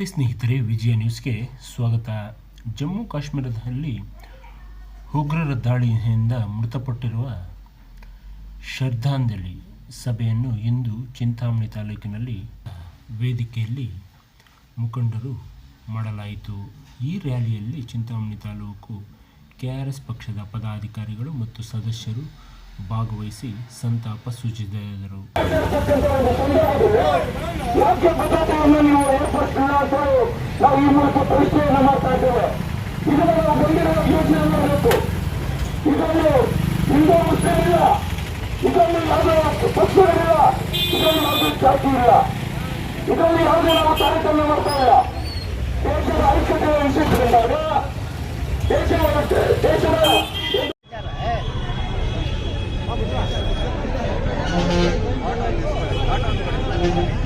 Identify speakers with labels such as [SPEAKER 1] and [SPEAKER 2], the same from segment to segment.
[SPEAKER 1] ನಮಸ್ತೆ ಸ್ನೇಹಿತರೆ, ವಿಜಯ ನ್ಯೂಸ್ಗೆ ಸ್ವಾಗತ. ಜಮ್ಮು ಕಾಶ್ಮೀರದಲ್ಲಿ ಉಗ್ರರ ದಾಳಿಯಿಂದ ಮೃತಪಟ್ಟಿರುವ ಶ್ರದ್ಧಾಂಜಲಿ ಸಭೆಯನ್ನು ಇಂದು ಚಿಂತಾಮಣಿ ತಾಲೂಕಿನಲ್ಲಿ ವೇದಿಕೆಯಲ್ಲಿ ಮುಖಂಡರು ಮಾಡಲಾಯಿತು. ಈ ರ್ಯಾಲಿಯಲ್ಲಿ ಚಿಂತಾಮಣಿ ತಾಲೂಕು ಕೆಆರ್ಎಸ್ ಪಕ್ಷದ ಪದಾಧಿಕಾರಿಗಳು ಮತ್ತು ಸದಸ್ಯರು ಭಾಗವಹಿಸಿ ಸಂತಾಪ ಸೂಚಿಸಿದರು
[SPEAKER 2] ರಾಜ್ಯ ಭದ್ರತೆಯನ್ನು ನೀವು ಏರ್ಪಡಿಸಿಲ್ಲ ಅಂತ ನಾವು ಈ ಮೂಲಕ ಪರಿಶೀಲನೆ ಮಾಡ್ತಾ ಇದ್ದೇವೆ. ಇದನ್ನು ನಾವು ಬಂದಿರುವ ಯೋಜನೆ ಮಾಡಬೇಕು. ಇದನ್ನು ಹಿಂದೂ ಮುಸ್ಲಿಂ ಇಲ್ಲ ಇದನ್ನು ಯಾವುದೇ ಪಕ್ಷಗಳಿಲ್ಲ ಇದನ್ನು ಯಾವುದೇ ಜಾತಿ ಇಲ್ಲ. ಇದನ್ನು ಯಾವುದೇ ನಾವು ತಾರತಮ್ಯ ಮಾಡ್ತಾ ಇಲ್ಲ. ದೇಶದ ಐಕ್ಯತೆಯ ವಿಶೇಷದಿಂದಾಗ ದೇಶದ ದೇಶದ ಅರ್ಥ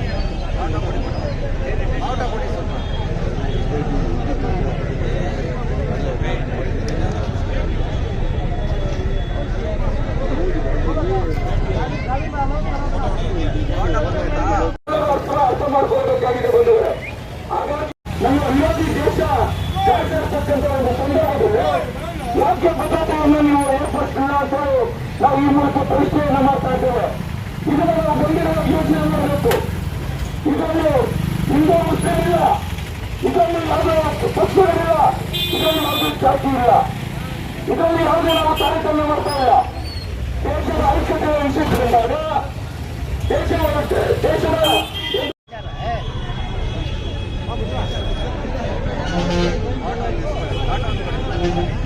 [SPEAKER 2] ಯಾಕೆ ಭದ್ರತೆಯನ್ನು ನೀವು ಏರ್ಪಡಿಸಿಲ್ಲ ನಾವು ಈ ಮೂಲಕ ಪ್ರಶ್ನೆಯನ್ನು ಮಾಡ್ತಾ ಇದ್ದೇವೆ ಇದನ್ನು ನಾವು ಬಂದಿರುವ ಯೋಜನೆ ಮಾಡಬೇಕು ಇದನ್ನು ಹಿಂದೂ ಮುಸ್ಲಿಮಿಲ್ಲ ಇದನ್ನು ಯಾವುದೇ ಪಕ್ಷಗಳಿಲ್ಲ ಇದನ್ನು ಯಾವುದೇ ಜಾತಿ ಇಲ್ಲ ಯಾವುದೇ ನಾವು ಕಾರ್ಯಕ್ರಮ ಮಾಡ್ತಾ ಇಲ್ಲ ದೇಶದ ಐಕ್ಯತೆಯ ವಿಶೇಷಗಳಿದ್ದಾಗ ದೇಶದ ದೇಶದ Thank you.